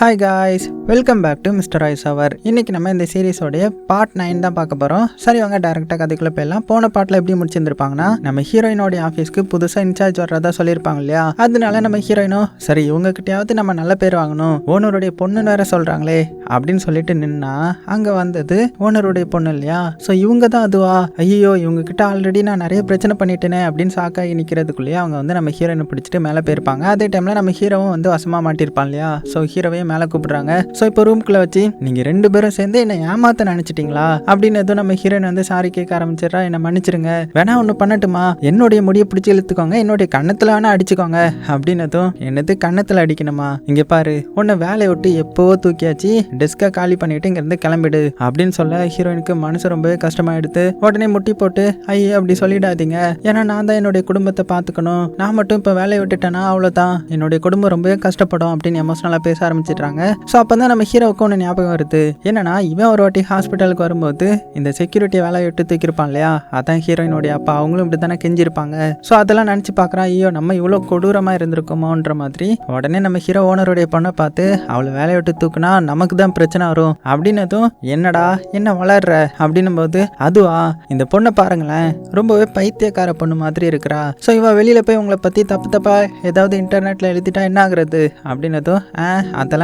Hi guys welcome back to mister ice அவர் இன்னைக்கு நம்ம இந்த சீரீஸோடைய பார்ட் நைன் தான் பார்க்க போகிறோம் சரி வாங்க டேரெக்டாக கதைக்குள்ள போயிடலாம். போன பார்ட்டில் எப்படி முடிச்சிருந்துருப்பாங்கன்னா நம்ம ஹீரோயினோடைய ஆஃபீஸ்க்கு புதுசாக இன்சார்ஜ் வர்றதா சொல்லியிருப்பாங்க இல்லையா? அதனால நம்ம ஹீரோயினோ சரி இவங்ககிட்டயாவது நம்ம நல்ல பேர் வாங்கணும். ஓனருடைய பொண்ணுன்னு வேற சொல்கிறாங்களே அப்படின்னு சொல்லிட்டு நின்னா அங்கே வந்தது ஓனருடைய பொண்ணு இல்லையா? ஸோ இவங்க தான் அதுவா? ஐயோ இவங்கக்கிட்ட ஆல்ரெடி நான் நிறைய பிரச்சனை பண்ணிட்டேனே அப்படின்னு சாக்காகி நிற்கிறதுக்குள்ளேயே அவங்க வந்து நம்ம ஹீரோயினை பிடிச்சிட்டு மேலே போயிருப்பாங்க. அதே டைமில் நம்ம ஹீரோவும் வந்து வசமாக மாட்டியிருப்பான் இல்லையா? ஸோ ஹீரோவையும் மேலே கூப்பிடுறாங்க. ஸோ இப்போ ரூம்குள்ளே வச்சு நீங்கள் ரெண்டு பேரும் சேர்ந்து என்னை ஏமாத்த நினச்சிட்டிங்களா? அப்படின்னு எதுவும் நம்ம ஹீரோயின் வந்து சாரி கேட்க ஆரம்பிச்சிடறா. என்னை மன்னிச்சிருங்க. வேணா ஒன்று பண்ணட்டுமா? என்னுடைய முடியை பிடிச்சி இழுத்துக்கோங்க. என்னுடைய கண்ணத்தில் வேணா அடிச்சுக்கோங்க. அப்படின்னதும் என்னது கண்ணத்தில் அடிக்கணுமா? இங்கே பாரு. உன்னை வேலையை விட்டு எப்போவோ தூக்கியாச்சு? டெஸ்க்கை காலி பண்ணிட்டு இங்கேருந்து கிளம்பிடு. அப்படின்னு சொல்ல ஹீரோயினுக்கு மனசு ரொம்பவே கஷ்டமாயிடுது. உடனே முட்டி போட்டு ஐயே அப்படி சொல்லிடாதீங்க. ஏன்னா நான் தான் என்னுடைய குடும்பத்தை பார்த்துக்கணும். நான் மட்டும் இப்போ வேலையை விட்டுட்டேன்னா அவ்வளோதான் என்னுடைய குடும்பம் ரொம்பவே கஷ்டப்படும். அப்படின்னு எமோஷனலாக பேச ஆரம்பிச்சிடுறாங்க. ஸோ அப்போ தான் நம்ம ஹீரோவுக்கு ஒன்று ஞாபகம் வருது. என்னன்னா இவன் ஒரு வாட்டி ஹாஸ்பிட்டலுக்கு வரும்போது இந்த செக்யூரிட்டி வேலையை விட்டு தூக்கியிருப்பான் இல்லையா? அதான் ஹீரோயினுடைய அப்பா. அவங்களும் இப்படி தானே கெஞ்சிருப்பாங்க ஸோ அதெல்லாம் நினச்சி பார்க்குறான் ஐயோ நம்ம இவ்வளோ கொடூரமாக இருந்திருக்கோமோன்ற மாதிரி. உடனே நம்ம ஹீரோ ஓனருடைய பொண்ணை பார்த்து அவளை வேலையை விட்டு தூக்குனா நமக்கு தான் பிரச்சனை வரும். அப்படின்னதும் என்னடா என்ன வளர்ற? அப்படின்னும் போது அதுவா? இந்த பொண்ணை பாருங்களேன். ரொம்பவே பைத்தியக்கார பொண்ணு மாதிரி இருக்கிறா. ஸோ இவள் வெளியில் போய் உங்களை பற்றி தப்பு தப்பா ஏதாவது இன்டர்நெட்டில் எழுதிட்டா என்ன ஆகுறது? அப்படின்னதும் ஆ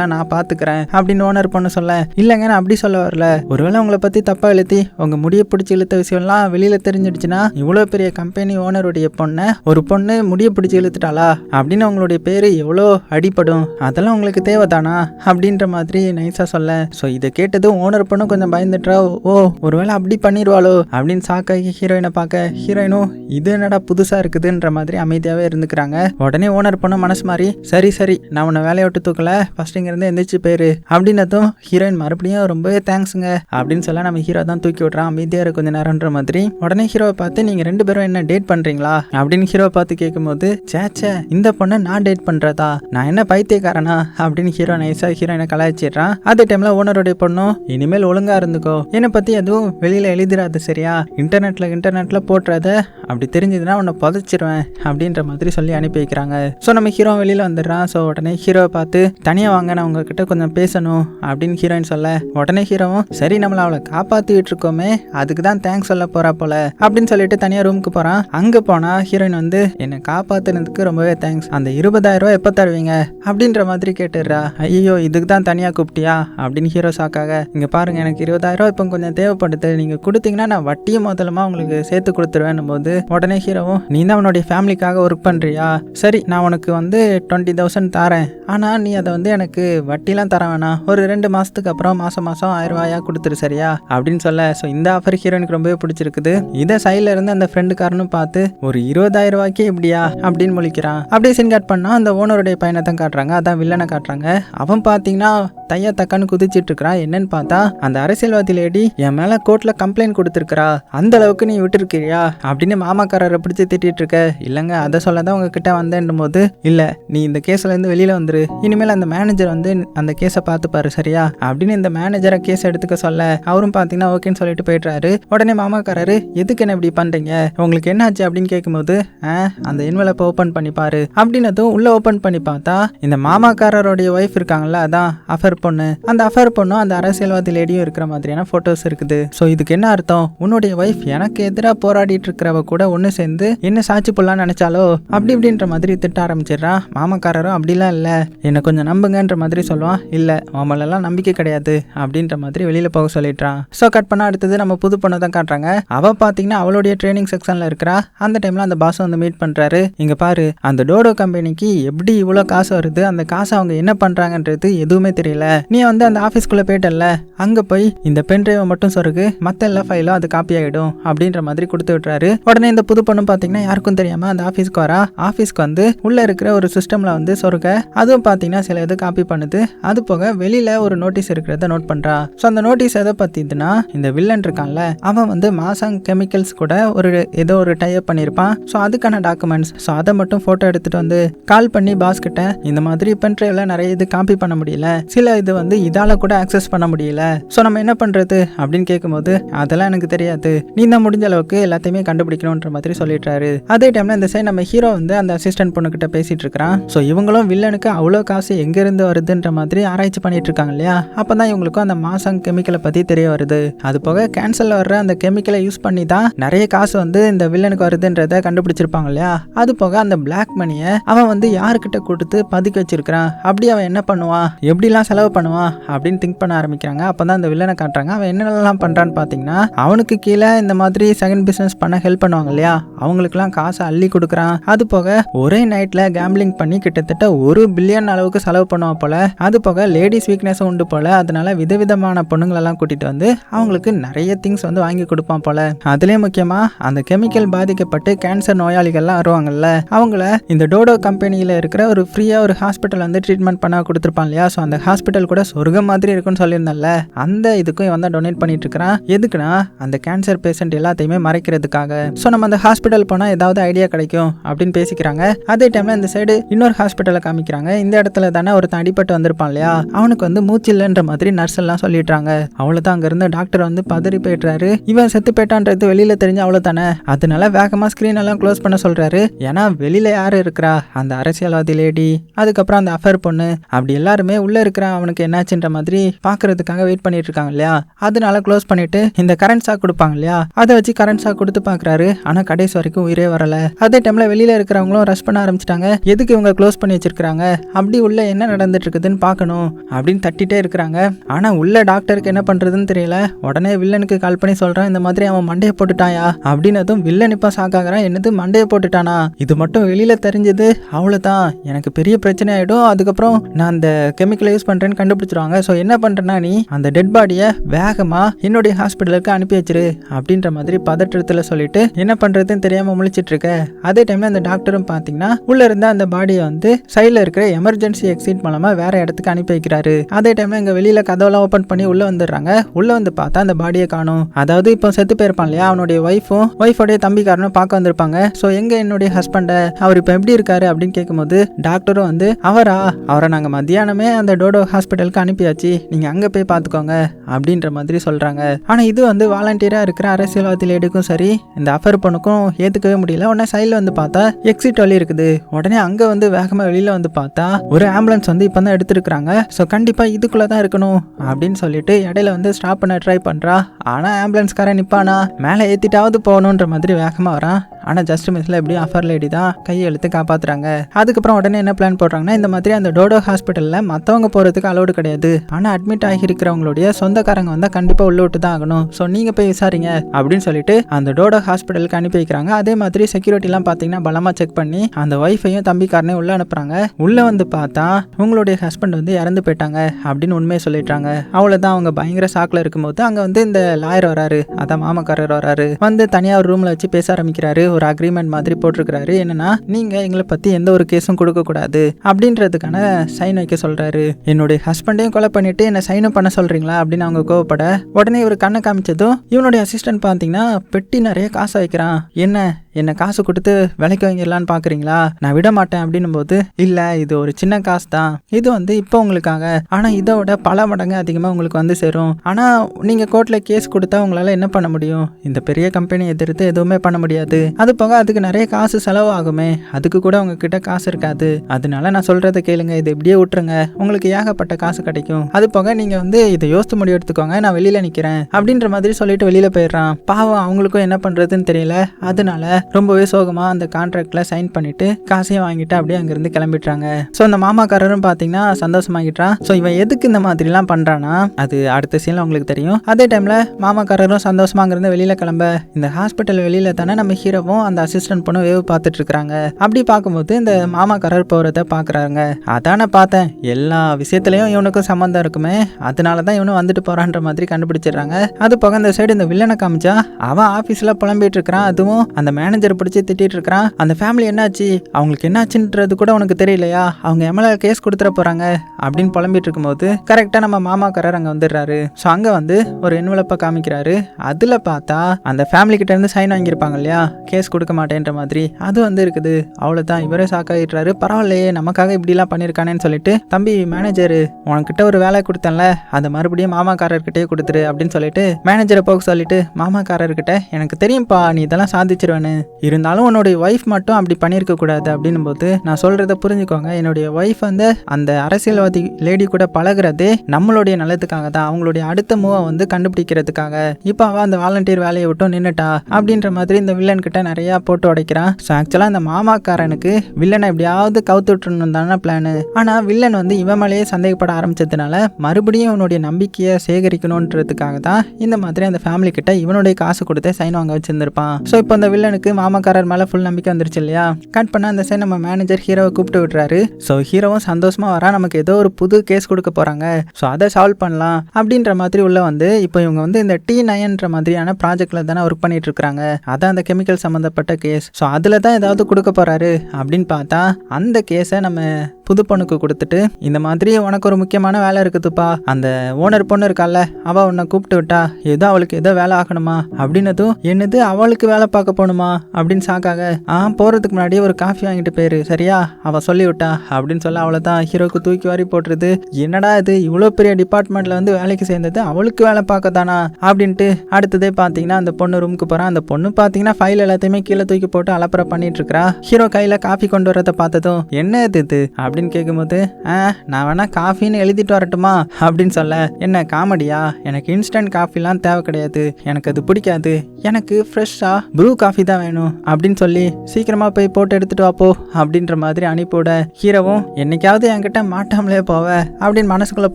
அதெல்லாம் நான் பாத்துக்கிறேன் அப்படின்னு ஓனர் பொண்ணு சொல்ல இல்லைங்க நான் அப்படி சொல்ல வரல. ஒருவேளை உங்களை பத்தி தப்பா எழுத்தி உங்க முடிய பிடிச்சி இழுத்த விஷயம்லாம் வெளியில தெரிஞ்சிடுச்சுன்னா இவ்வளோ பெரிய கம்பெனி ஓனருடைய பொண்ணை ஒரு பொண்ணு முடிய பிடிச்சி இழுத்துட்டாளா? அப்படின்னு உங்களுடைய பேரு எவ்வளோ அடிபடும் அதெல்லாம் உங்களுக்கு தேவைதானா? அப்படின்ற மாதிரி நைஸா சொல்ல. ஸோ இதை கேட்டதும் ஓனர் பொண்ணு கொஞ்சம் பயந்துட்டா ஓ ஒருவேளை அப்படி பண்ணிடுவாளோ? அப்படின்னு சாக்காகி ஹீரோயினை பார்க்க ஹீரோயினும் இது என்னடா புதுசா இருக்குதுன்ற மாதிரி அமைதியாவே இருந்துக்கிறாங்க. உடனே ஓனர் பொண்ணு மனசு மாறி சரி சரி நான் உன்னை வேலையை விட்டு தூக்கல. ஃபர்ஸ்ட் இங்க இருந்து எந்திரிச்சு போயிரு அப்படின்னதும் ஹீரோயின் மறுபடியும் ரொம்பவே தேங்க்ஸுங்க அப்படின்னு சொல்ல நம்ம ஹீரோ தான் தூக்கி விட்றான் அமைதியாக கொஞ்ச நேரம்ன்ற மாதிரி. உடனே ஹீரோவை பார்த்து நீங்க ரெண்டு பேரும் என்ன டேட் பண்றீங்களா? அப்படின்னு ஹீரோவை பார்த்து கேட்கும்போது சேச்சே இந்த பொண்ணை நான் டேட் பண்றதா? நான் என்ன பைத்தியக்காரனா? அப்படின்னு ஹீரோ நைஸா ஹீரோயினை கலாய்ச்சிடுறான். அதே டைம்ல ஓனருடைய பொண்ணும் இனிமேல் ஒழுங்கா இருந்துக்கோ. என்னை பத்தி எதுவும் வெளியில எழுதிடாது சரியா? இன்டர்நெட்ல இன்டர்நெட்ல போட்டுறத அப்படி தெரிஞ்சதுன்னா உன்னை புதைச்சிருவேன். அப்படின்ற மாதிரி சொல்லி அனுப்பி வைக்கிறாங்க. ஸோ நம்ம ஹீரோ வெளியில வந்துடுறான். ஸோ உடனே ஹீரோவை பார்த்து தனியாக வாங்க நான் அவங்கக்கிட்ட கொஞ்சம் பேசணும் அப்படின்னு ஹீரோயின் சொல்ல உடனே ஹீரோவும் சரி நம்மள அவளை காப்பாத்திட்டு இருக்கோமே அதுக்கு தான் தேங்க்ஸ் சொல்ல போறா போல அப்படின்னு சொல்லிட்டு தனியா ரூமுக்கு போறான். அங்க போனா ஹீரோயின் வந்து என்னை காப்பாத்துனதுக்கு ரொம்பவே தேங்க்ஸ் அந்த இருபதாயிரம் ரூபாய் எப்போ தருவீங்க? அப்படின்ற மாதிரி கேட்டுடுறா. ஐயோ இதுக்கு தான் தனியா கூப்பிட்டியா? அப்படின்னு ஹீரோ சாக்காக இங்க பாருங்க எனக்கு இருபதாயிரம் ரூபாய் இப்போ கொஞ்சம் தேவைப்படுது. நீங்க கொடுத்தீங்கன்னா நான் வட்டியும் முதலமா உங்களுக்கு சேர்த்து கொடுத்துருவேன் போது உடனே ஹீரோவும் நீ தான் உன்னுடைய ஃபேமிலிக்காக ஒர்க் பண்றியா? சரி நான் உனக்கு வந்து டுவெண்ட்டி தௌசண்ட் தரேன். ஆனா நீ அதை வந்து எனக்கு வட்டிலாம் தர வேணாம். ஒரு ரெண்டு மாதத்துக்கு அப்புறம் மாதம் மாதம் ஆயிரம் ரூபாயா கொடுத்துரு சரியா? அப்படின்னு சொல்ல ஸோ இந்த ஆஃபர் ஹீரோனுக்கு ரொம்பவே பிடிச்சிருக்குது. இதை சைடில் இருந்து அந்த ஃப்ரெண்டுக்காரனும் பார்த்து ஒரு இருபதாயிரம் ரூபாய்க்கே இப்படியா அப்படின்னு முழிக்கிறான். அப்படியே சின் கட் பண்ணால் அந்த ஓனருடைய பயணத்தை காட்டுறாங்க. அதான் வில்லனை காட்டுறாங்க. அவன் பார்த்தீங்கன்னா தையா தக்கான்னு குதிச்சிட்டு இருக்கிறா என்னன்னு பார்த்தா அந்த அரசியல்வாதி லேடி என் மேல கோர்ட்ல கம்ப்ளைண்ட் கொடுத்துருக்கா அந்த அளவுக்கு நீ விட்டுருக்கிறியா? அப்படின்னு மாமாக்காரரை பிடிச்சி திட்டிட்டு இருக்க இல்லைங்க அதை சொல்ல தான் உங்ககிட்ட வந்தேன் போது இல்ல நீ இந்த கேஸ்ல இருந்து வெளியில வந்துரு. இனிமேல் அந்த மேனேஜர் வந்து அந்த கேஸை பார்த்துப்பாரு சரியா? அப்படின்னு இந்த மேனேஜரை கேஸ் எடுத்துக்க சொல்ல அவரும் பார்த்தீங்கன்னா ஓகேன்னு சொல்லிட்டு போயிடுறாரு. உடனே மாமாக்காரரு எதுக்கு என்ன இப்படி பண்றீங்க? உங்களுக்கு என்ன ஆச்சு அப்படின்னு கேட்கும்போது "ஆ, அந்த என்வலப்பை ஓப்பன் பண்ணி பாரு. அப்படின்னதும் உள்ள ஓப்பன் பண்ணி பார்த்தா இந்த மாமாக்காரருடைய ஒய்ஃப் இருக்காங்களா அதான் அஃபர் பொண்ணு. அந்த அஃபர் பொண்ணும் அந்த அரசியல்வாதி லேடியும் இருக்கிற மாதிரியான போட்டோஸ் இருக்குது. ஸோ இதுக்கு என்ன அர்த்தம்? உன்னுடைய ஒய்ஃப் எனக்கு எதிராக போராடிட்டு இருக்கிறவ கூட ஒன்று சேர்ந்து என்ன சாட்சி போடலாம்னு நினைச்சாலோ? அப்படி இப்படின்ற மாதிரி திட்ட ஆரம்பிச்சிடுறான் மாமக்காரரும் அப்படிலாம் இல்லை. என்னை கொஞ்சம் நம்புங்கன்ற மாதிரி சொல்லுவான். இல்லை அவங்களெல்லாம் நம்பிக்கை கிடையாது அப்படின்ற மாதிரி வெளியில் போக சொல்லிடுறான் ஸோ கட் பண்ணால் அடுத்தது நம்ம புது பொண்ணை தான் காட்டுறாங்க. அவள் பார்த்தீங்கன்னா அவளுடைய ட்ரைனிங் செக்ஷனில் இருக்கிறா. அந்த டைமில் அந்த பாஸ் வந்து மீட் பண்ணுறாரு இங்கே பாரு அந்த டோடோ கம்பெனிக்கு எப்படி இவ்வளோ காசு வருது? அந்த காசை அவங்க என்ன பண்ணுறாங்கன்றது எதுவுமே தெரியல. நீ வந்து அந்த ஆஃபீஸ்க்குள்ள போயிட்டல்ல? அங்க போய் இந்த பென் டிரைவை மட்டும் சொருகு மத்த எல்லா ஃபைலும் அது காப்பி ஆகிடும் அப்படின்ற மாதிரி கொடுத்து விட்டுறாரு. உடனே இந்த புது பொண்ணு பார்த்தீங்கன்னா யாருக்கும் தெரியாமல் அந்த ஆஃபீஸ்க்கு வரா. ஆஃபீஸ்க்கு வந்து உள்ள இருக்கிற ஒரு சிஸ்டம்ல வந்து சொருக. அதுவும் பார்த்தீங்கன்னா சில இது காப்பி பண்ணுது. அது போக வெளியில ஒரு நோட்டீஸ் இருக்கிறத நோட் பண்றா. ஸோ அந்த நோட்டீஸ் எதை பத்திதுன்னா இந்த வில்லன் இருக்கான்ல அவன் வந்து மாசாங் கெமிக்கல்ஸ் கூட ஒரு ஏதோ ஒரு டைப் பண்ணியிருப்பான் ஸோ அதுக்கான டாக்குமெண்ட்ஸ் ஸோ அதை மட்டும் ஃபோட்டோ எடுத்துட்டு வந்து கால் பண்ணி பாஸ் கிட்ட இந்த மாதிரி பென் டிரைவ்ல நிறைய இது காப்பி பண்ண முடியல. சில இது வந்து இதால கூட ஆக்சஸ் பண்ண முடியல. ஸோ நம்ம என்ன பண்றது? அப்படின்னு கேட்கும்போது அதெல்லாம் எனக்கு தெரியாது. நீ தான் முடிஞ்ச அளவுக்கு எல்லாத்தையுமே கண்டுபிடிக்கணுன்ற மாதிரி சொல்லிடுறாரு. அதே டைம்ல இந்த சைடு நம்ம ஹீரோ வந்து அந்த அசிஸ்டன்ட் பொண்ணுகிட்ட பேசிட்டு இருக்கிறான். ஸோ இவங்களும் வில்லனுக்கு அவ்வளோ காசு எங்க இருந்து வருதுன்ற மாதிரி ஆராய்ச்சி பண்ணிட்டு இருக்காங்க இல்லையா? அப்பதான் இவங்களுக்கும் அந்த மாசம் கெமிக்கலை பத்தி தெரிய வருது. அது போக கேன்சரில் வர்ற அந்த கெமிக்கலை யூஸ் பண்ணி தான் நிறைய காசு வந்து இந்த வில்லனுக்கு வருதுன்றத கண்டுபிடிச்சிருப்பாங்க இல்லையா? அது போக அந்த பிளாக் மணியை அவன் வந்து யாருக்கிட்ட கொடுத்து பதுக்கி வச்சிருக்கிறான்? அப்படி அவன் என்ன பண்ணுவான்? எப்படிலாம் செலவு பண்ணுவான் அப்படின்னு திங்க் பண்ண ஆரம்பிக்கிறாங்க. அப்போ தான் அந்த வில்லனை காட்டுறாங்க. அவன் என்னென்னலாம் பண்ணுறான்னு பார்த்தீங்கன்னா அவனுக்கு கீழே இந்த மாதிரி செகண்ட் பிஸ்னஸ் பண்ண ஹெல்ப் பண்ணுவாங்க இல்லையா? அவங்களுக்குலாம் காசை அள்ளி கொடுக்குறான். அது போக ஒரே நைட்டில் கேம்பிளிங் பண்ணி கிட்டத்தட்ட ஒரு பில்லியன் அளவுக்கு செலவு பண்ணுவான் போல. அது போக லேடிஸ் வீக்னஸும் உண்டு போல. அதனால விதவிதமான பொண்ணுங்களெல்லாம் கூட்டிகிட்டு வந்து அவங்களுக்கு நிறைய திங்ஸ் வந்து வாங்கி கொடுப்பான் போல. அதுலேயே முக்கியமாக அந்த கெமிக்கல் பாதிக்கப்பட்டு கேன்சர் நோயாளிகள்லாம் வருவாங்கல்ல அவங்கள இந்த டோடோ கம்பெனியில் இருக்கிற ஒரு ஃப்ரீயாக ஒரு ஹாஸ்பிட்டல் வந்து ட்ரீட்மெண்ட் பண்ண கொடுத்துருப்பான் இல்லையா? ஸோ அந்த ஹாஸ்பிட்டல் ஹாஸ்பிட்டல் கூட சொர்க்கம் மாதிரி இருக்கும்னு சொல்லியிருந்தேன்ல அந்த இதுக்கும் இவன் தான் டொனேட் பண்ணிட்டு இருக்கிறான் எதுக்குன்னா அந்த கேன்சர் பேஷண்ட் எல்லாத்தையுமே மறைக்கிறதுக்காக. ஸோ நம்ம அந்த ஹாஸ்பிட்டல் போனால் ஏதாவது ஐடியா கிடைக்கும் அப்படின்னு பேசிக்கிறாங்க. அதே டைமில் இந்த சைடு இன்னொரு ஹாஸ்பிட்டலை காமிக்கிறாங்க. இந்த இடத்துல தானே ஒருத்தன் அடிபட்டு வந்திருப்பான் இல்லையா? அவனுக்கு வந்து மூச்சு இல்லைன்ற மாதிரி நர்ஸ் எல்லாம் சொல்லிடுறாங்க. அவ்வளோதான் அங்கேருந்து டாக்டர் வந்து பதறி போயிடுறாரு. இவன் செத்து போயிட்டான்றது வெளியில் தெரிஞ்சு அவ்வளோதானே அதனால வேகமாக ஸ்க்ரீன் எல்லாம் க்ளோஸ் பண்ண சொல்கிறாரு ஏன்னா வெளியில் யார் இருக்கிறா? அந்த அரசியல்வாதி லேடி அதுக்கப்புறம் அந்த அஃபர் பொண்ணு. அப்படி எல்லாருமே உள்ளே இருக்கிற அவனுக்கு என்னாச்சுன்ற மாதிரி பார்க்கறதுக்காக வெயிட் பண்ணிட்டு இருக்காங்க இல்லையா? அதனால க்ளோஸ் பண்ணிட்டு இந்த கரண்ட் சாக் கொடுப்பாங்க இல்லையா? அதை வச்சு கரண்ட் சாக் கொடுத்து பார்க்குறாரு ஆனால் கடைசி வரைக்கும் உயிரே வரல. அதே டைமில் வெளியில் இருக்கிறவங்களும் ரஷ் பண்ண ஆரம்பிச்சிட்டாங்க. எதுக்கு இவங்க க்ளோஸ் பண்ணி வச்சிருக்காங்க அப்படி உள்ள என்ன நடந்துட்டு இருக்குதுன்னு பார்க்கணும் அப்படின்னு தட்டிட்டே இருக்கிறாங்க. ஆனால் உள்ள டாக்டருக்கு என்ன பண்ணுறதுன்னு தெரியல. உடனே வில்லனுக்கு கால் பண்ணி சொல்கிறான் இந்த மாதிரி அவன் மண்டையை போட்டுட்டாயா? அப்படின்னதும் வில்லன் இப்போ சாக்காகிறான் என்னது மண்டையை போட்டுட்டானா? இது மட்டும் வெளியில் தெரிஞ்சது அவ்வளோதான் எனக்கு பெரிய பிரச்சனை ஆகிடும் அதுக்கப்புறம் நான் அந்த கெமிக்கலை யூஸ் பண்ணுறேன்னு கண்டுபிடிச்சிருவாங்க. ஸோ என்ன பண்ணுறேன்னா நீ அந்த டெட் பாடியை வேகமாக என்னுடைய ஹாஸ்பிட்டலுக்கு அனுப்பி வச்சிரு அப்படின்ற மாதிரி பதற்றத்தில் சொல்லிட்டு என்ன பண்ணுறதுன்னு தெரியாமல் முழிச்சிட்டு இருக்க. அதே டைமில் அந்த டாக்டரும் பார்த்தீங்கன்னா உள்ளே இருந்த அந்த பாடியை வந்து சைடில் இருக்கிற எமர்ஜென்சி எக்ஸிட் மூலமாக வேற இடத்துக்கு அனுப்பி வைக்கிறாரு. அதே டைமில் இங்கே வெளியில் கதவெல்லாம் ஓப்பன் பண்ணி உள்ளே வந்துடுறாங்க. உள்ளே வந்து பார்த்தா அந்த பாடியை காணும். அதாவது இப்போ செத்து போயிருப்பான் இல்லையா? அவனுடைய ஒய்ஃபும் ஒய்ஃபோடைய தம்பிக்காரனும் பார்க்க வந்திருப்பாங்க. ஸோ எங்கே என்னுடைய ஹஸ்பண்டை அவர் இப்போ எப்படி இருக்காரு அப்படின்னு கேட்கும்போது டாக்டரும் வந்து அவரா? அவரை நாங்கள் மத்தியானமே அந்த டோடோ ஹாஸ்பிட்டலுக்கு அனுப்பியாச்சு. நீங்கள் அங்கே போய் பார்த்துக்கோங்க அப்படின்ற மாதிரி சொல்கிறாங்க ஆனால் இது வந்து வாலண்டியராக இருக்கிற அரசியல்வாதி லேடிக்கும் சரி இந்த அஃபர் பொண்ணுக்கும் ஏற்றுக்கவே முடியல. உடனே சைடில் வந்து பார்த்தா எக்ஸிட் வழி இருக்குது. உடனே அங்கே வந்து வேகமாக வெளியில் வந்து பார்த்தா ஒரு ஆம்புலன்ஸ் வந்து இப்போ தான் எடுத்துருக்குறாங்க. ஸோ கண்டிப்பாக இதுக்குள்ளே தான் இருக்கணும் அப்படின்னு சொல்லிட்டு இடையில வந்து ஸ்டாப் பண்ண ட்ரை பண்ணுறா ஆனால் ஆம்புலன்ஸ்காரன் நிற்பானா மேலே ஏற்றிட்டாவது போகணுன்ற மாதிரி வேகமாக வரான். ஆனால் ஜஸ்ட் மிஸ்ல எப்படியும் அஃபர் லேடி தான் கையெழுத்து காப்பாற்றுறாங்க காப்பாத்துறாங்க. அதுக்கப்புறம் உடனே என்ன பிளான் போடுறாங்கன்னா இந்த மாதிரி அந்த டோடோ ஹாஸ்பிட்டலில் மற்றவங்க போகிறதுக்கு அலோடு கிடையாது. ஆனால் அட்மிட் ஆகியிருக்கிறவங்களுடைய சொந்தக்காரங்க வந்தால் கண்டிப்பாக உள்ள விட்டு தான் ஆகணும். ஸோ நீங்கள் போய் விசாரிங்க அப்படின்னு சொல்லிட்டு அந்த டோடோ ஹாஸ்பிட்டலுக்கு அனுப்பி வைக்கிறாங்க. அதே மாதிரி செக்யூரிட்டிலாம் பார்த்தீங்கன்னா பலமாக செக் பண்ணி அந்த ஒய்ஃபையும் தம்பிக்காரனையும் உள்ளே அனுப்புகிறாங்க உள்ளே வந்து பார்த்தா உங்களுடைய ஹஸ்பண்ட் வந்து இறந்து போயிட்டாங்க அப்படின்னு உண்மையை சொல்லிட்டாங்க அவ்வளோதான் அவங்க பயங்கர ஷாக்கில் இருக்கும்போது அங்கே வந்து இந்த லாயர் வராரு. அதான் மாமக்காரர் வராரு. வந்து தனியாக ஒரு ரூமில் வச்சு பேச ஆரம்பிக்கிறாரு. ஒரு அக்ரிமெண்ட் மாதிரி போட்டிருக்கிறாரு. என்னன்னா நீங்கள் எங்களை பற்றி எந்த ஒரு கேஸும் கொடுக்கக்கூடாது அப்படின்றதுக்கான சைன் வைக்க சொல்கிறாரு என்னுடைய ஹஸ்பண்டையும் கொலை பண்ணிட்டு என்னை சைனும் பண்ண சொல்கிறீங்களா அப்படின்னு அவங்க கோவப்பட உடனே இவர் கண்ணை காமிச்சதும் இவனுடைய அசிஸ்டன்ட் பார்த்தீங்கன்னா பெட்டி நிறைய காசை வைக்கிறான் என்ன என்னை காசு கொடுத்து விலைக்கு வாங்கிடலான்னு பார்க்குறீங்களா நான் விட மாட்டேன் அப்படின்னும் போது இல்லை இது ஒரு சின்ன காசு தான். இது வந்து இப்போ உங்களுக்காக. ஆனால் இதோட பல மடங்கு அதிகமாக உங்களுக்கு வந்து சேரும். ஆனால் நீங்கள் கோர்ட்டில் கேஸ் கொடுத்தா உங்களால் என்ன பண்ண முடியும்? இந்த பெரிய கம்பெனி எதிர்த்து எதுவுமே பண்ண முடியாது. அது போக அதுக்கு நிறைய காசு செலவாகுமே அதுக்கு கூட உங்ககிட்ட காசு இருக்காது. அதனால நான் சொல்கிறத கேளுங்க. இது இப்படியே விட்டுருங்க உங்களுக்கு ஏகப்பட்ட காசு கிடைக்கும். அது போக நீங்கள் வந்து இதை யோசித்து முடிவு எடுத்துக்கோங்க. நான் வெளியில் நிற்கிறேன் அப்படின்ற மாதிரி சொல்லிட்டு வெளியில் போயிடுறான். பாவம் அவங்களுக்கும் என்ன பண்ணுறதுன்னு தெரியல. அதனால ரொம்பவே சோகமாக அந்த கான்ட்ராக்டில் சைன் பண்ணிட்டு காசையும் வாங்கிட்டு அப்படியே அங்கேருந்து கிளம்பிடுறாங்க. ஸோ அந்த மாமாக்காரரும் பார்த்தீங்கன்னா சந்தோஷமாகிட்டான் ஸோ இவன் எதுக்கு இந்த மாதிரிலாம் பண்ணுறான்னா அது அடுத்த சீனில் உங்களுக்கு தெரியும். அதே டைமில் மாமாக்காரரும் சந்தோஷமாக அங்கேருந்து வெளியில் கிளம்ப இந்த ஹாஸ்பிட்டல் வெளியில் தானே நம்ம ஹீரோவும் அந்த அசிஸ்டன்ட் பொண்ணும் வேவு பார்த்துட்டு இருக்கிறாங்க அப்படி பார்க்கும்போது இந்த மாமாக்காரர் போகிறத பார்க்குறாங்க அதான் நான் பார்த்தேன். எல்லா விஷயத்துலையும் இவனுக்கும் சம்மந்தம் இருக்குமே. அதனால தான் இவனும் வந்துட்டு போகிறான்ற மாதிரி கண்டுபிடிச்சிடுறாங்க. அது போக இந்த சைடு இந்த வில்லனை காமிச்சா அவன் ஆஃபீஸில் புலம்பிட்டு இருக்கிறான் அதுவும் அந்த மேனேஜர் மேனேஜர் பிடிச்சி திட்டிட்டு இருக்கிறான். அந்த ஃபேமிலி என்னாச்சு? அவங்களுக்கு என்னாச்சுன்றது கூட உனக்கு தெரியலையா? அவங்க எம்எல்ஏ கேஸ் கொடுத்துட போறாங்க அப்படின்னு புலம்பிட்டு இருக்கும்போது கரெக்டாக நம்ம மாமாக்காரர் அங்கே வந்துடுறாரு. ஸோ அங்கே வந்து ஒரு என்வலப்பை காமிக்கிறாரு. அதில் பார்த்தா அந்த ஃபேமிலி கிட்ட இருந்து சைன் வாங்கியிருப்பாங்க இல்லையா? கேஸ் கொடுக்க மாட்டேன்ற மாதிரி. அது வந்து இருக்குது. அவ்வளோதான் இவரே சாக்காயிடுறாரு பரவாயில்லையே நமக்காக இப்படிலாம் பண்ணியிருக்கானேன்னு சொல்லிட்டு தம்பி மேனேஜர் உனக்கிட்ட ஒரு வேலை கொடுத்தேன்ல. அதை மறுபடியும் மாமாக்காரர்கிட்டயே கொடுத்துரு அப்படின்னு சொல்லிட்டு மேனேஜரை போக சொல்லிட்டு மாமாக்காரர்கிட்ட எனக்கு தெரியும்ப்பா நீ இதெல்லாம் சாதிச்சிருவேன்னு. இருந்தாலும் உன்னுடைய ஒய்ஃப் மட்டும் அப்படி பண்ணியிருக்க கூடாது அப்படின்னும் போது நான் சொல்றத புரிஞ்சுக்கோங்க. என்னுடைய ஒய்ஃப் வந்து அந்த அரசியல்வாதி லேடி கூட பழகுறதே நம்மளுடைய நலத்துக்காக தான். அவங்களுடைய அடுத்த மூவை வந்து கண்டுபிடிக்கிறதுக்காக. இப்போ அவ அந்த வாலண்டியர் வேலையை விட்டு நின்னுட்டா அப்படின்ற மாதிரி இந்த வில்லன் கிட்ட நிறைய போட்டு உடைக்கிறான். ஸோ ஆக்சுவலாக அந்த மாமாக்காரனுக்கு வில்லனை எப்படியாவது கவுத்து விட்டுறணும் தானே பிளானு ஆனால் வில்லன் வந்து இவன் மேலேயே சந்தேகப்பட ஆரம்பிச்சதுனால மறுபடியும் இவனுடைய நம்பிக்கையை சேகரிக்கணுன்றதுக்காக தான் இந்த மாதிரி அந்த ஃபேமிலி கிட்ட இவனுடைய காசு கொடுத்து சைன் வாங்க வச்சிருந்திருப்பான். ஸோ இப்போ அந்த வில்லனுக்கு மாமாக்காரர் மேலே ஃபுல் நம்பிக்கை வந்துருச்சு இல்லையா? கட் பண்ண அந்த சைன் நம்ம மேனேஜர் ஹீரோவை கூப்பிட்டு விட்டுறாரு ஸோ ஹீரோவும் சந்தோஷமா வரா நமக்கு ஏதோ ஒரு புது கேஸ் கொடுக்க போறாங்க. ஸோ அதை சால்வ் பண்ணலாம் அப்படின்ற மாதிரி உள்ள வந்து இப்போ இவங்க வந்து இந்த டி நயன்ற மாதிரியான ப்ராஜெக்ட்ல தானே ஒர்க் பண்ணிட்டு இருக்காங்க. அதான் அந்த கெமிக்கல் சம்மந்தப்பட்ட கேஸ் ஸோ அதில் தான் ஏதாவது கொடுக்க போறாரு அப்படின்னு பார்த்தா அந்த கேஸை நம்ம புது பொண்ணுக்கு கொடுத்துட்டு இந்த மாதிரி உனக்கு ஒரு முக்கியமான வேலை இருக்குதுப்பா. அந்த ஓனர் பொண்ணு இருக்கால அவ உன்னை கூப்பிட்டு விட்டா ஏதோ அவளுக்கு ஏதோ வேலை ஆகணுமா? அப்படின்னதும் என்னது அவளுக்கு வேலை பார்க்க போகணுமா? அப்படின்னு சாக்காக ஆ போறதுக்கு முன்னாடி ஒரு காஃபி வாங்கிட்டு போயிரு சரியா? அவ சொல்லி விட்டா அப்படின்னு சொல்ல அவளை தான் ஹீரோக்கு தூக்கி வாரி போட்டுருது. என்னடா இது இவ்வளோ பெரிய டிபார்ட்மெண்ட்ல வந்து வேலைக்கு சேர்ந்தது அவளுக்கு வேலை பார்க்க தானா அப்படின்ட்டு அடுத்ததே பார்த்தீங்கன்னா அந்த பொண்ணு ரூமுக்கு போறான் அந்த பொண்ணு பார்த்தீங்கன்னா ஃபைல் எல்லாத்தையுமே கீழே தூக்கி போட்டு அலப்பற பண்ணிட்டு இருக்கிறா. ஹீரோ கையில காஃபி கொண்டு வரதை பார்த்ததும் என்ன இது இது? அப்படின்னு கேட்கும்போது ஆ நான் வேணா காஃபின்னு எழுதிட்டு வரட்டுமா? அப்படின்னு சொல்ல என்ன காமெடியா? எனக்கு இன்ஸ்டன்ட் காஃபிலாம் தேவை கிடையாது. எனக்கு அது பிடிக்காது. எனக்கு ஃப்ரெஷ்ஷாக ப்ரூ காஃபி தான் வேணும் அப்படின்னு சொல்லி சீக்கிரமாக போய் போட்டு எடுத்துகிட்டு வா போ அப்படின்ற மாதிரி அனுப்பிவிட ஹீரோவும் என்னைக்காவது என்கிட்ட மாட்டாமலே போவ அப்படின்னு மனசுக்குள்ளே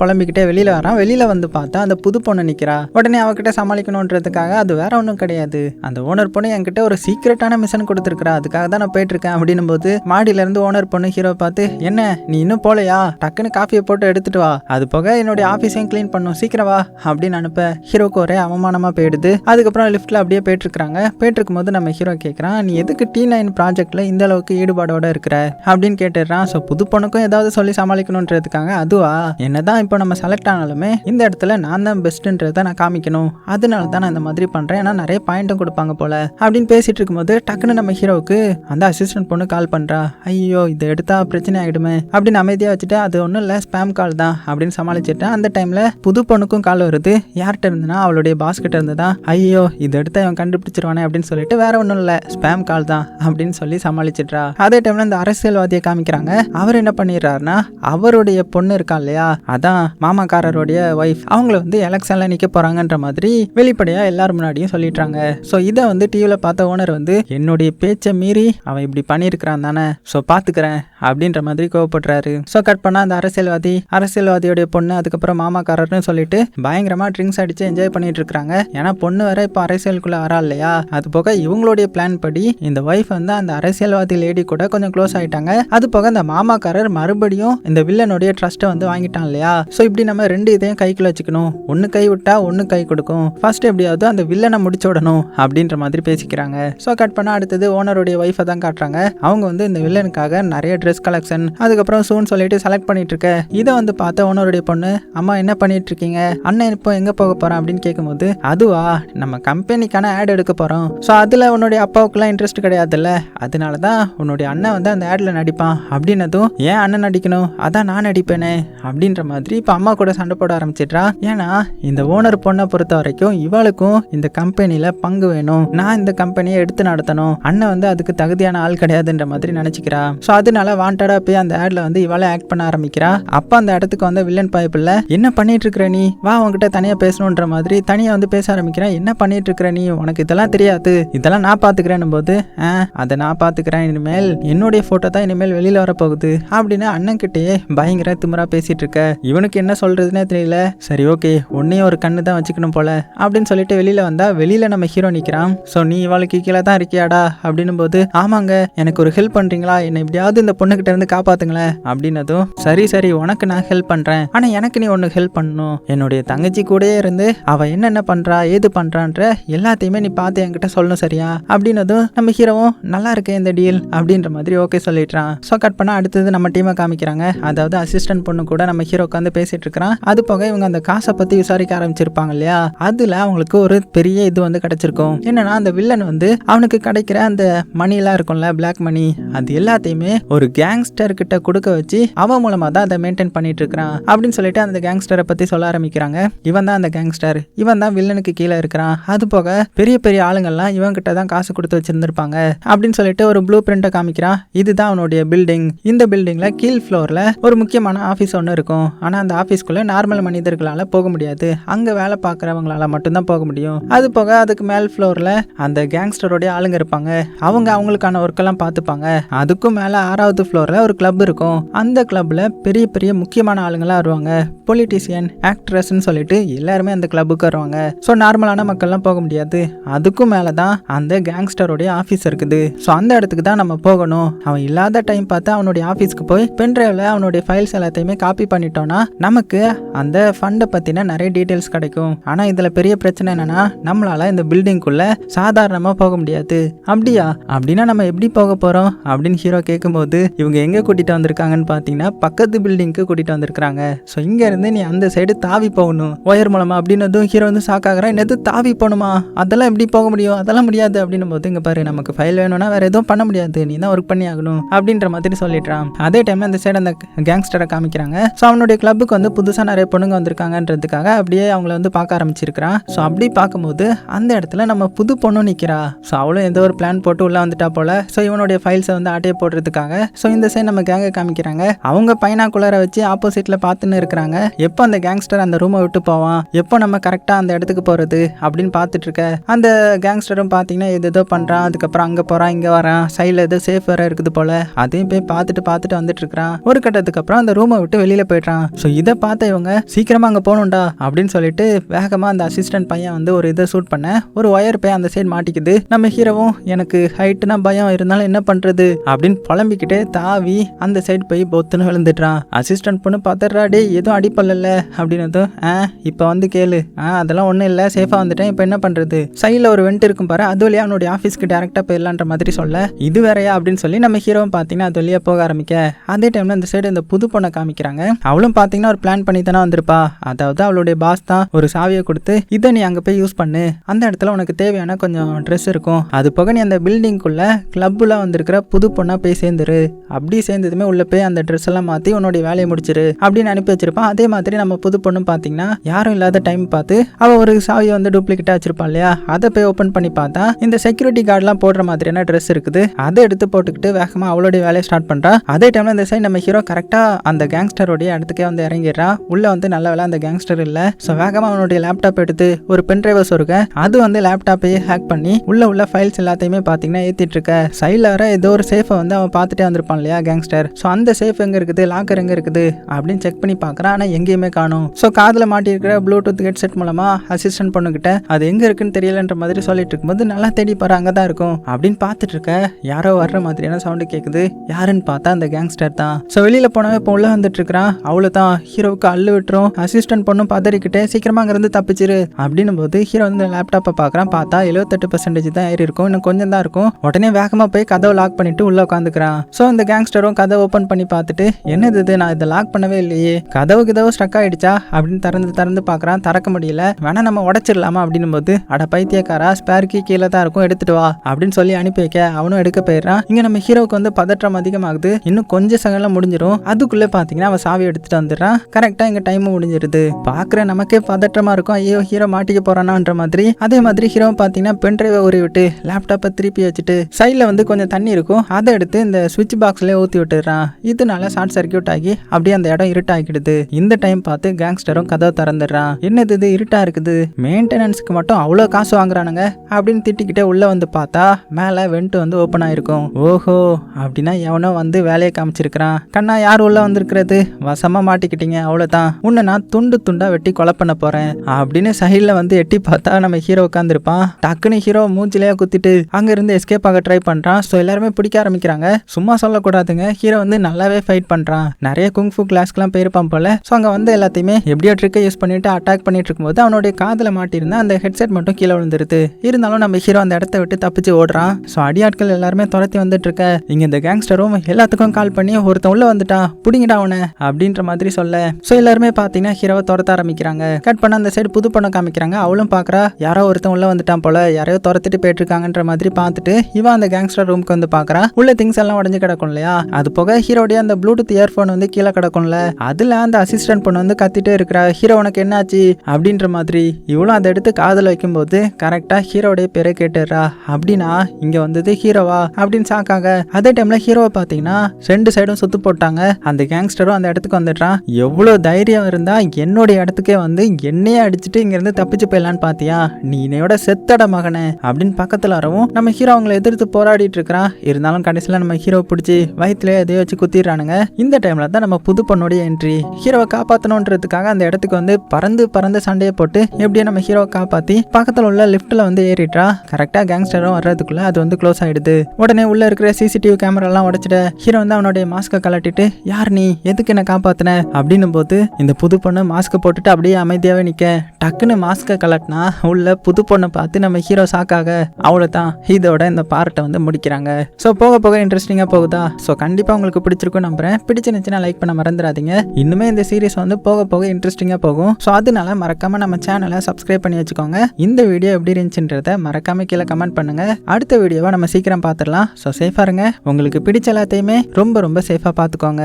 புலம்பிக்கிட்டே வெளியில் வரான். வெளியில் வந்து பார்த்தா அந்த புது பொண்ணு நிற்கிறா உடனே அவகிட்ட சமாளிக்கணுன்றதுக்காக அது வேற ஒன்றும் கிடையாது. அந்த ஓனர் பொண்ணு என்கிட்ட ஒரு சீக்கிரட்டான மிஷன் கொடுத்துருக்குறா. அதுக்காக தான் நான் போயிட்டுருக்கேன் அப்படின்னும் போது மாடியிலேருந்து ஓனர் பொண்ணு ஹீரோ பார்த்து என்ன நீ இன்னும் போலையா? டக்குன்னு காஃபியை போட்டு எடுத்துட்டு வா. அது போக என்னுடைய ஆஃபீஸையும் க்ளீன் பண்ணும். சீக்கிரம் வா. அப்படின்னு அனுப்ப ஹீரோக்கு ஒரே அவமானமாக போயிடுது. அதுக்கப்புறம் லிஃப்ட்டில் அப்படியே போயிட்டு இருக்காங்க. போயிட்டுருக்கும் போது நம்ம ஹீரோ கேட்குறான் நீ எதுக்கு டி நைன் ப்ராஜெக்டில் இந்த அளவுக்கு ஈடுபாடோடு இருக்கிற? அப்படின்னு கேட்டுடுறான். ஸோ புது பொண்ணுக்கும் ஏதாவது சொல்லி சமாளிக்கணுன்றதுக்காக அதுவா? என்னதான் இப்போ நம்ம செலக்ட் ஆனாலுமே இந்த இடத்துல நான் தான் பெஸ்ட்டுன்றதை நான் காமிக்கணும். அதனால தான் நான் இந்த மாதிரி பண்ணுறேன் ஏன்னா நிறைய பாயிண்ட்டும் கொடுப்பாங்க போல. அப்படின்னு பேசிட்டு இருக்கும்போது டக்குன்னு நம்ம ஹீரோவுக்கு அந்த அசிஸ்டன்ட் பொண்ணு கால் பண்ணுறா ஐயோ இதை எடுத்தா பிரச்சனை ஆகிடுமே அப்படின்னு அமைதியாக வச்சுட்டு அது ஒன்றும் இல்லை ஸ்பேம் கால் தான். அப்படின்னு சமாளிச்சுட்டேன் அந்த டைமில் புது பொண்ணுக்கும் கால் வருது. யார்கிட்ட இருந்துன்னா அவளுடைய பாஸ்கிட்ட இருந்து தான் ஐயோ இது எடுத்தா இவன் கண்டுபிடிச்சிருவானே அப்படின்னு சொல்லிட்டு வேற ஒன்றும் இல்லை. ஸ்பேம் கால் தான் அப்படின்னு சொல்லி சமாளிச்சிட்றா. அதே டைமில் இந்த அரசியல்வாதியை காமிக்கிறாங்க. அவர் என்ன பண்ணிடுறாருன்னா அவருடைய பொண்ணு இருக்கா இல்லையா? அதான் மாமாக்காரருடைய ஒய்ஃப் அவங்கள வந்து எலெக்ஷன்ல நிற்க போறாங்கன்ற மாதிரி வெளிப்படையாக எல்லாரும் முன்னாடியும் சொல்லிட்டாங்க ஸோ இதை வந்து டிவியில் பார்த்த ஓனர் வந்து என்னுடைய பேச்சை மீறி அவன் இப்படி பண்ணியிருக்கிறான் தானே. ஸோ பார்த்துக்கிறேன். அப்படின்ற மாதிரி கோவப்படுறாரு. ஸோ கட் பண்ணால் அந்த அரசியல்வாதி அரசியல்வாதியோடைய பொண்ணு அதுக்கப்புறம் மாமாக்காரர்னு சொல்லிட்டு பயங்கரமா ட்ரிங்க்ஸ் அடிச்சு என்ஜாய் பண்ணிட்டு இருக்காங்க ஏன்னா பொண்ணு வேற இப்போ அரசியலுக்குள்ள வரா இல்லையா? அது போக இவங்களுடைய பிளான் படி இந்த ஒய்ஃப் வந்து அந்த அரசியல்வாதி லேடி கூட கொஞ்சம் க்ளோஸ் ஆயிட்டாங்க. அது போக இந்த மாமாக்காரர் மறுபடியும் இந்த வில்லனுடைய ட்ரஸ்ட்டை வந்து வாங்கிட்டான் இல்லையா? ஸோ இப்படி நம்ம ரெண்டு இதையும் கைக்குள்ள வச்சுக்கணும். ஒன்று கை விட்டா ஒன்று கை கொடுக்கும். ஃபர்ஸ்ட் எப்படியாவது அந்த வில்லனை முடிச்சு விடணும் அப்படின்ற மாதிரி பேசிக்கிறாங்க. ஸோ கட் பண்ணால் அடுத்தது ஓனருடைய ஒய்ஃபை தான் காட்டுறாங்க. அவங்க வந்து இந்த வில்லனுக்காக நிறைய ட்ரெஸ் கலெக்ஷன் அதுக்கப்புறம் சூன் சொல்லிட்டு செலக்ட் பண்ணிட்டு இருக்க இதை வந்து பார்த்த ஓனருடைய பொண்ணு அம்மா என்ன பண்ணிட்டு இருக்கீங்க அண்ணன் இப்போ எங்க போக போறான்? அப்படின்னு கேட்கும்போது அதுவா? நம்ம கம்பெனிக்கான ஆட் எடுக்க போறோம். ஸோ அதுல உன்னுடைய அப்பாவுக்குலாம் இன்ட்ரெஸ்ட் கிடையாதுல்ல? அதனால தான் உன்னுடைய அண்ணன் வந்து அந்த ஆட்ல நடிப்பான். அப்படின்னதும் ஏன் அண்ணன் நடிக்கணும்? அதான் நான் நடிப்பேனே. அப்படின்ற மாதிரி இப்போ அம்மா கூட சண்டை போட ஆரம்பிச்சிட்றா. ஏன்னா இந்த ஓனர் பொண்ணை பொறுத்த வரைக்கும் இவளுக்கும் இந்த கம்பெனியில பங்கு வேணும். நான் இந்த கம்பெனியை எடுத்து நடத்தணும். அண்ணன் வந்து அதுக்கு தகுதியான ஆள் கிடையாதுன்ற மாதிரி நினைச்சுக்கிறா. ஸோ அதனால வாண்டடா போய் அந்த ஆட்ல வந்து இவளை ஆக்ட் பண்ண ஆரம்பிக்கிறா. அப்ப அந்த இடத்துக்கு வந்த வில்லன் பாய்ப்பில் என்ன பண்ணிட்டு இருக்கிற நீ? வா உன்கிட்ட தனியா பேசணுன்ற மாதிரி தனியா வந்து பேச ஆரம்பிக்கிறேன் என்ன பண்ணிட்டு இருக்கிற நீ? உனக்கு இதெல்லாம் தெரியாது. இதெல்லாம் நான் பாத்துக்கிறேன் போது ஆ அதை நான் பாத்துக்கிறேன். இனிமேல் என்னுடைய போட்டோ தான் இனிமேல் வெளியில வரப்போகுது. அப்படின்னு அண்ணன் கிட்டேயே பயங்கர திமுறா பேசிட்டு இருக்க இவனுக்கு என்ன சொல்றதுன்னே தெரியல. சரி ஓகே. உன்னையும் ஒரு கண்ணு தான் வச்சுக்கணும் போல. அப்படின்னு சொல்லிட்டு வெளியில வந்தா வெளியில நம்ம ஹீரோ நிக்கிறான். ஸோ நீ இவளுக்கு கீழே தான் இருக்கியாடா? அப்படின்னும் போது ஆமாங்க. எனக்கு ஒரு ஹெல்ப் பண்றீங்களா? என்னை எப்படியாவது இந்த பொண்ணு பொண்ணுகிட்ட இருந்து காப்பாத்துங்களேன். அப்படின்னதும் சரி சரி உனக்கு நான் ஹெல்ப் பண்றேன். ஆனா எனக்கு நீ ஒன்று ஹெல்ப் பண்ணணும். என்னுடைய தங்கச்சி கூடயே இருந்து அவ என்னென்ன பண்றா ஏது பண்றான்ற எல்லாத்தையுமே நீ பார்த்து என்கிட்ட சொல்லணும் சரியா? அப்படின்னதும் நம்ம ஹீரோவும் நல்லா இருக்கே இந்த டீல் அப்படின்ற மாதிரி ஓகே சொல்லிடுறான். ஸோ கட் பண்ணா அடுத்தது நம்ம டீமை காமிக்கிறாங்க. அதாவது அசிஸ்டன்ட் பொண்ணு கூட நம்ம ஹீரோ உட்காந்து பேசிட்டு இருக்கிறான். அது போக இவங்க அந்த காசை பத்தி விசாரிக்க ஆரம்பிச்சிருப்பாங்க இல்லையா? அதுல அவங்களுக்கு ஒரு பெரிய இது வந்து கிடைச்சிருக்கும். என்னன்னா அந்த வில்லன் வந்து அவனுக்கு கிடைக்கிற அந்த மணிலாம் இருக்கும்ல பிளாக் மணி அது எல்லாத்தையுமே ஒரு கேங்ஸ்டர் கிட்ட கொடுக்க வச்சு அவன் மூலமா தான் அதை மெயின்டைன் பண்ணிட்டு இருக்கிறான் அப்படின்னு சொல்லிட்டு அந்த கேங்ஸ்டரை பத்தி சொல்ல ஆரம்பிக்கிறாங்க. இவன் தான் அந்த கேங்ஸ்டர் இவன் தான் வில்லனுக்கு கீழே இருக்கிறான். அது போக பெரிய பெரிய ஆளுங்கள்லாம் இவன் கிட்ட தான் காசு கொடுத்து வச்சிருந்திருப்பாங்க அப்படின்னு சொல்லிட்டு ஒரு ப்ளூ பிரிண்ட்டை காமிக்கிறான். இதுதான் அவனுடைய பில்டிங் இந்த பில்டிங்ல கீழ் ஃப்ளோர்ல ஒரு முக்கியமான ஆஃபீஸ் ஒன்று இருக்கும். ஆனா அந்த ஆஃபீஸ்க்குள்ள நார்மல் மனிதர்களால போக முடியாது. அங்க வேலை பார்க்குறவங்களால மட்டும்தான் போக முடியும். அது போக அதுக்கு மேல் ஃப்ளோர்ல அந்த கேங்ஸ்டருடைய ஆளுங்க இருப்பாங்க. அவங்க அவங்களுக்கான ஒர்க்கெல்லாம் பார்த்துப்பாங்க. அதுக்கும் மேல ஆறாவது ஃப்ளோரில் ஒரு கிளப் இருக்கும். அந்த கிளப்பில் பெரிய பெரிய முக்கியமான ஆளுங்களாம் வருவாங்க. பொலிட்டீசியன் ஆக்ட்ரஸ்ன்னு சொல்லிட்டு எல்லாருமே அந்த கிளப்புக்கு வருவாங்க. ஸோ நார்மலான மக்கள்லாம் போக முடியாது. அதுக்கும் மேலே தான் அந்த கேங்ஸ்டருடைய ஆஃபீஸ் இருக்குது. ஸோ அந்த இடத்துக்கு தான் நம்ம போகணும். அவன் இல்லாத டைம் பார்த்து அவனுடைய ஆஃபீஸ்க்கு போய் பென்ட்ரைவில் அவனுடைய ஃபைல்ஸ் எல்லாத்தையுமே காப்பி பண்ணிட்டோம்னா நமக்கு அந்த ஃபண்டை பற்றின நிறைய டீட்டெயில்ஸ் கிடைக்கும். ஆனால் இதில் பெரிய பிரச்சனை என்னென்னா நம்மளால் இந்த பில்டிங்குள்ளே சாதாரணமாக போக முடியாது. அப்படியா? அப்படின்னா நம்ம எப்படி போக போகிறோம் அப்படின்னு ஹீரோ கேட்கும்போது இவங்க எங்கே கூட்டிகிட்டு வந்திருக்காங்கன்னு பார்த்தீங்கன்னா பக்கத்து பில்டிங்க்கு கூட்டிகிட்டு வந்திருக்காங்க ஸோ இங்கேருந்து நீ அந்த சைடு தாவி போகணும். ஒயர் மூலமாக அப்படின்னதும் ஹீரோ வந்து சாக்காகிறான் என்னது தாவி போகணுமா? அதெல்லாம் எப்படி போக முடியும்? அதெல்லாம் முடியாது அப்படின்னும் போது இங்கே பாரு நமக்கு ஃபைல் வேணும்னா வேறு எதுவும் பண்ண முடியாது. நீ தான் ஒர்க் பண்ணி ஆகணும் அப்படின்ற மாதிரி சொல்லிடுறான். அதே டைம் அந்த சைடு அந்த கேங்ஸ்டரை காமிக்கிறாங்க. ஸோ அவனுடைய கிளப்புக்கு வந்து புதுசாக நிறைய பொண்ணுங்க வந்திருக்காங்கன்றதுக்காக அப்படியே அவங்கள வந்து பார்க்க ஆரம்பிச்சிருக்கிறான். ஸோ அப்படி பார்க்கும்போது அந்த இடத்துல நம்ம புது பொண்ணு நிற்கிறா ஸோ அவளும் ஏதோ ஒரு பிளான் போட்டு உள்ளே வந்துட்டா போல. ஸோ இவனுடைய ஃபைல்ஸை வந்து ஆட்டையை போடுறதுக்காக ஸோ இந்த சைடு நம்ம கேங்கை காமிக்கிறாங்க. அவங்க பைனாக்குள்ளார வச்சு ஆப்போசிட்ல பார்த்துன்னு இருக்கிறாங்க. எப்போ அந்த கேங்ஸ்டர் அந்த ரூமை விட்டு போவான்? எப்போ நம்ம கரெக்டாக அந்த இடத்துக்கு போகிறது அப்படின்னு பார்த்துட்டு இருக்க. அந்த கேங்ஸ்டரும் பார்த்தீங்கன்னா எது ஏதோ பண்ணுறான் அதுக்கப்புறம் அங்கே போகிறான் இங்கே வரான். சைடில் ஏதோ சேஃப் வேற இருக்குது போல. அதையும் போய் பார்த்துட்டு பார்த்துட்டு வந்துட்டு இருக்கிறான். ஒரு கட்டத்துக்கு அப்புறம் அந்த ரூமை விட்டு வெளியில் போயிடுறான். ஸோ இதை பார்த்த இவங்க சீக்கிரமாக அங்கே போகணும்டா அப்படின்னு சொல்லிட்டு வேகமாக அந்த அசிஸ்டன்ட் பையன் வந்து ஒரு இதை ஷூட் பண்ண. ஒரு ஒயர் போய் அந்த சைடு மாட்டிக்குது. நம்ம ஹீரோவும் எனக்கு ஹைட்டுனா பயம். இருந்தாலும் என்ன பண்ணுறது அப்படின்னு புலம்பிக்கிட்டே தாவி அந்த சைடு போய் பொத்துன்னு விழுந்துட்டான் அசிஸ்டன்ட் பொண்ணு பார்த்துடுறா டே எதுவும் அடிப்படல அப்படின்னதும் ஆ இப்போ வந்து கேளு. ஆ அதெல்லாம் ஒன்றும் இல்லை. சேஃபாக வந்துட்டேன். இப்போ என்ன பண்ணுறது சைடில் ஒரு வெண்ட் இருக்கும் பாரு. அது வழியாக அவனுடைய ஆஃபீஸ்க்கு டேரெக்டாக போயிடலான்ற மாதிரி சொல்ல இது வேறையா? அப்படின்னு சொல்லி நம்ம ஹீரோவும் பார்த்தீங்கன்னா அது வழியாக போக ஆரம்பிக்க. அதே டைமில் இந்த சைடு இந்த புது பொண்ணை காமிக்கிறாங்க. அவளும் பார்த்தீங்கன்னா ஒரு பிளான் பண்ணி தானே வந்திருப்பா. அதாவது அவளுடைய பாஸ் தான் ஒரு சாவியை கொடுத்து இதை நீ அங்கே போய் யூஸ் பண்ணு. அந்த இடத்துல உனக்கு தேவையான கொஞ்சம் ட்ரெஸ் இருக்கும். அது போக நீ அந்த பில்டிங்குள்ள கிளப்பில் வந்திருக்கிற புது பொண்ணாக போய் சேர்ந்துரு. அப்படி சேர்ந்ததுமே உள்ள போய் அந்த ட்ரெஸ் எல்லாம் மாற்றி உன்னுடைய வேலையை முடிச்சிரு அப்படின்னு அனுப்பி வச்சிருப்பான். அதே மாதிரி நம்ம புது பொண்ணு பார்த்தீங்கன்னா யாரும் இல்லாத டைம் பார்த்து அவ ஒரு சாவியை வந்து டூப்ளிகேட்டாக வச்சிருப்பான் இல்லையா? அதை போய் ஓப்பன் பண்ணி பார்த்தா இந்த செக்யூரிட்டி கார்டெலாம் போடுற மாதிரியான ட்ரெஸ் இருக்குது. அதை எடுத்து போட்டுக்கிட்டு வேகமாக அவளுடைய வேலையை ஸ்டார்ட் பண்ணுறா அதே டைமில் இந்த சைடு நம்ம ஹீரோ கரெக்டாக அந்த கேங்ஸ்டருடைய இடத்துக்கே வந்து இறங்கிடுறான் உள்ள வந்து நல்ல வேலை அந்த கேங்ஸ்டர் இல்லை. ஸோ வேகமாக அவனுடைய லேப்டாப் எடுத்து ஒரு பென் டிரைவர் சொருக்க அது வந்து லேப்டாப்பையே ஹேக் பண்ணி உள்ள உள்ள ஃபைல்ஸ் எல்லாத்தையுமே பார்த்தீங்கன்னா ஏற்றிட்டு இருக்க. சைடில் வர ஏதோ ஒரு சேஃபை வந்து அவன் பார்த்துட்டே வந்திருப்பான் இல்லையா கேங்ஸ்டர் ஸோ அந்த சேஃப் எங்கே இருக்குது? லாக்கர் எங்கே இருக்குது? அப்படின்னு செக் பண்ணி பார்க்குறான். ஆனால் எங்கேயுமே காணும். ஸோ காதில் மாட்டியிருக்கிற ப்ளூடூத் ஹெட்செட் மூலமாக அசிஸ்டன்ட் பொண்ணுக்கிட்ட அது எங்கே இருக்குன்னு தெரியலன்ற மாதிரி சொல்லிட்டு இருக்கும்போது நல்லா தேடி பாரு அங்கே தான் இருக்கும். அப்படின்னு பார்த்துட்டு இருக்க யாரோ வர்ற மாதிரியான சவுண்டு கேட்குது யாருன்னு பார்த்தா அந்த கேங்ஸ்டர் தான். ஸோ வெளியில் போனவன் இப்போ உள்ள வந்துட்டு இருக்கிறான் அவ்வளோ தான் ஹீரோவுக்கு அள்ளு விட்டுரும். அசிஸ்டன்ட் பொண்ணும் பதறிக்கிட்டே சீக்கிரமா அங்கேருந்து தப்பிச்சிரு. அப்படின்னும் போது ஹீரோ வந்து லேப்டாப்பை பார்க்குறான். பார்த்தா எழுபத்தெட்டு பர்சன்டேஜ் தான் ஏறி இருக்கும் இன்னும் கொஞ்சம் தான் இருக்கும். உடனே வேகமாக போய் கதவை லாக் பண்ணிட்டு உள்ள உட்காந்துக்கிறான். ஸோ அந்த கேங்ஸ்டரும் கதவை ஓப்பன் பண்ணி பார்த்துட்டு என்னது இது? நான் இதை லாக் பண்ணவே இல்லையே. கதவு கதவு ஸ்ட்ரக் ஆயிடுச்சா? அப்படின்னு திறந்து திறந்து பார்க்குறான். திறக்க முடியல. வேணா நம்ம உடச்சிடலாமா? அப்படின்னும் போது அட பைத்தியக்காரா ஸ்பேர்க்கு கீழே தான் இருக்கும். எடுத்துட்டு வா. அப்படின்னு சொல்லி அனுப்பி வைக்க அவனும் எடுக்க போயிடுறான். இங்கே நம்ம ஹீரோவுக்கு வந்து பதற்றம் அதிகமாகுது. இன்னும் கொஞ்சம் செகண்ட்ல முடிஞ்சிடும் அதுக்குள்ளே பார்த்தீங்கன்னா அவன் சாவி எடுத்துட்டு வந்துடுறான். கரெக்டாக இங்கே டைமும் முடிஞ்சிருது. பார்க்குற நமக்கே பதற்றமாக இருக்கும். ஐயோ ஹீரோ மாட்டிக்க போறானான்ற மாதிரி. அதே மாதிரி ஹீரோ பார்த்தீங்கன்னா பென் டிரைவை விட்டு லேப்டாப்பை திருப்பி வச்சுட்டு சைடில் வந்து கொஞ்சம் தண்ணி இருக்கும். அதை எடுத்து இந்த சுவிட்ச் பாக்ஸ்லேயே ஊற்றி விட்டுறான் இதனால ஷார்ட் சர்க்கியூட் ஆகி அப்படியே அந்த இடம் இருட்டாக்கிடுது இந்த டைம் பார்த்து கேங்ஸ்டரும் கதவை திறந்துடுறான் என்னது இது இருட்டா இருக்குது? மெயின்டெனன்ஸ்க்கு மட்டும் அவ்வளோ காசு வாங்குறானுங்க அப்படின்னு திட்டிக்கிட்டே உள்ள வந்து பார்த்தா மேலே வெண்ட் வந்து ஓப்பன் ஆயிருக்கும். ஓஹோ அப்படின்னா எவனோ வந்து வேலையை காமிச்சிருக்கிறான். கண்ணா யார் உள்ள வந்திருக்கிறது? வசமா மாட்டிக்கிட்டீங்க அவ்வளோதான் உன்னை நான் துண்டு துண்டா வெட்டி கொலை பண்ண போறேன். அப்படின்னு சைடில் வந்து எட்டி பார்த்தா நம்ம ஹீரோ உட்காந்துருப்பான் டக்குன்னு ஹீரோ மூஞ்சிலேயே குத்திட்டு அங்க இருந்து எஸ்கேப் ஆக ட்ரை பண்றான். ஸோ எல்லாருமே பிடிக்க ஆரம்பிக்கிறாங்க. சும்மா சொல்ல சொல்லக்கூடாதுங்க. ஹீரோ வந்து நல்லாவே ஃபைட் பண்ணுறான் நிறைய குங்ஃபு கிளாஸ்க்குலாம் போயிருப்பான் போல. ஸோ அங்கே வந்து எல்லாத்தையுமே எப்படியோ ட்ரிக்கை யூஸ் பண்ணிட்டு அட்டாக் பண்ணிட்டு இருக்கும்போது அவனுடைய காதில் மாட்டியிருந்த அந்த ஹெட்செட் மட்டும் கீழே விழுந்துருது. இருந்தாலும் நம்ம ஹீரோ அந்த இடத்த விட்டு தப்பிச்சு ஓடுறான். ஸோ அடியாட்கள் எல்லாருமே துரத்தி வந்துட்டு இருக்க. இங்கே இந்த கேங்ஸ்டரும் எல்லாத்துக்கும் கால் பண்ணி ஒருத்தன் உள்ள வந்துட்டான். பிடிங்கிடா அவனை அப்படின்ற மாதிரி சொல்ல. ஸோ எல்லாருமே பார்த்தீங்கன்னா ஹீரோவை துரத்த ஆரம்பிக்கிறாங்க. கட் பண்ண அந்த சைடு புது பொண்ணை காமிக்கிறாங்க. அவளும் பார்க்குறா யாரோ ஒருத்தன் உள்ள வந்துட்டான் போல. யாரையோ துரத்திட்டு போயிட்டு இருக்காங்கன்ற மாதிரி பார்த்துட்டு இவன் அந்த கேங்ஸ்டர் ரூமுக்கு வந்து பார்க்குறா உள்ள திங்ஸ் எல்லாம் உடஞ்சு கிடக்கும் இல்லையா? அது போக ஹீரோடைய அந்த ப்ளூடூத் இயர்ஃபோன் வந்து கீழே கிடக்கும்ல. அதுல அந்த அசிஸ்டன்ட் பொண்ணு வந்து கத்திட்டே இருக்கிறா. ஹீரோ உனக்கு என்னாச்சு? அப்படின்ற மாதிரி. இவளும் அதை எடுத்து காதில் வைக்கும்போது கரெக்டா ஹீரோடைய பேரை கேட்டுறா அப்படின்னா இங்க வந்தது ஹீரோவா? அப்படின்னு சாக்காங்க. அதே டைம்ல ஹீரோவை பார்த்தீங்கன்னா ரெண்டு சைடும் சுத்து போட்டாங்க. அந்த கேங்ஸ்டரும் அந்த இடத்துக்கு வந்துடுறான். எவ்வளோ தைரியம் இருந்தா என்னுடைய இடத்துக்கே வந்து என்னையே அடிச்சுட்டு இங்க இருந்து தப்பிச்சு போயிடலான்னு பாத்தியா? நீ என்னையோட செத்தட மகனே அப்படின்னு பக்கத்துல வரவும் நம்ம ஹீரோ அவங்களை எதிர்த்து போராடிட்டு இருக்கிறான். இருந்தாலும் கடைசியில் நம்ம ஹீரோ பிடிச்சி வயிற்றுல எதையோ வச்சு குத்திடுறானுங்க. இந்த டைம்ல தான் நம்ம புது பொண்ணுடைய என்ட்ரி ஹீரோவை காப்பாற்றணுன்றதுக்காக அந்த இடத்துக்கு வந்து பறந்து பறந்து சண்டையை போட்டு எப்படியோ நம்ம ஹீரோவை காப்பாத்தி பக்கத்தில் உள்ள லிஃப்ட்ல வந்து ஏறிட்டா கரெக்டாக கேங்ஸ்டரும் வர்றதுக்குள்ள அது வந்து க்ளோஸ் ஆயிடுது. உடனே உள்ள இருக்கிற சிசிடிவி கேமராலாம் உடைச்சிட ஹீரோ வந்து அவனுடைய மாஸ்க்கை கலட்டிட்டு யார் நீ? எதுக்கு என்ன காப்பாத்தின? அப்படின்னும் போது இந்த புது பொண்ணு மாஸ்க்கை போட்டுட்டு அப்படியே அமைதியாவே நிக்க. டக்குன்னு மாஸ்க்கை கலட்டினா உள்ள புது பொண்ணை பார்த்து நம்ம ஹீரோ ஷாக்காக அவ்வளோதான் இதோட இந்த பார்ட்டை வந்து முடிக்கிறாங்க. ஸோ போக போக இன்ட்ரெஸ்டிங்காக போகுதா? ஸோ கண்டிப்பாக உங்களுக்கு பிடிச்சிருக்கும் நம்புறேன். பிடிச்சிருந்துச்சுன்னா லைக் பண்ண மறந்துடாதீங்க. இன்னுமே இந்த சீரிஸ் வந்து போக போக இன்ட்ரெஸ்டிங்காக போகும். ஸோ அதனால மறக்காம நம்ம சேனலை சப்ஸ்கிரைப் பண்ணி வச்சுக்கோங்க. இந்த வீடியோ எப்படி இருந்துச்சுன்றத மறக்காம கீழே கமெண்ட் பண்ணுங்க. அடுத்த வீடியோவை நம்ம சீக்கிரம் பார்த்துடலாம். ஸோ சேஃபாக இருங்க. உங்களுக்கு பிடிச்ச எல்லாத்தையுமே ரொம்ப ரொம்ப சேஃபாக பார்த்துக்கோங்க.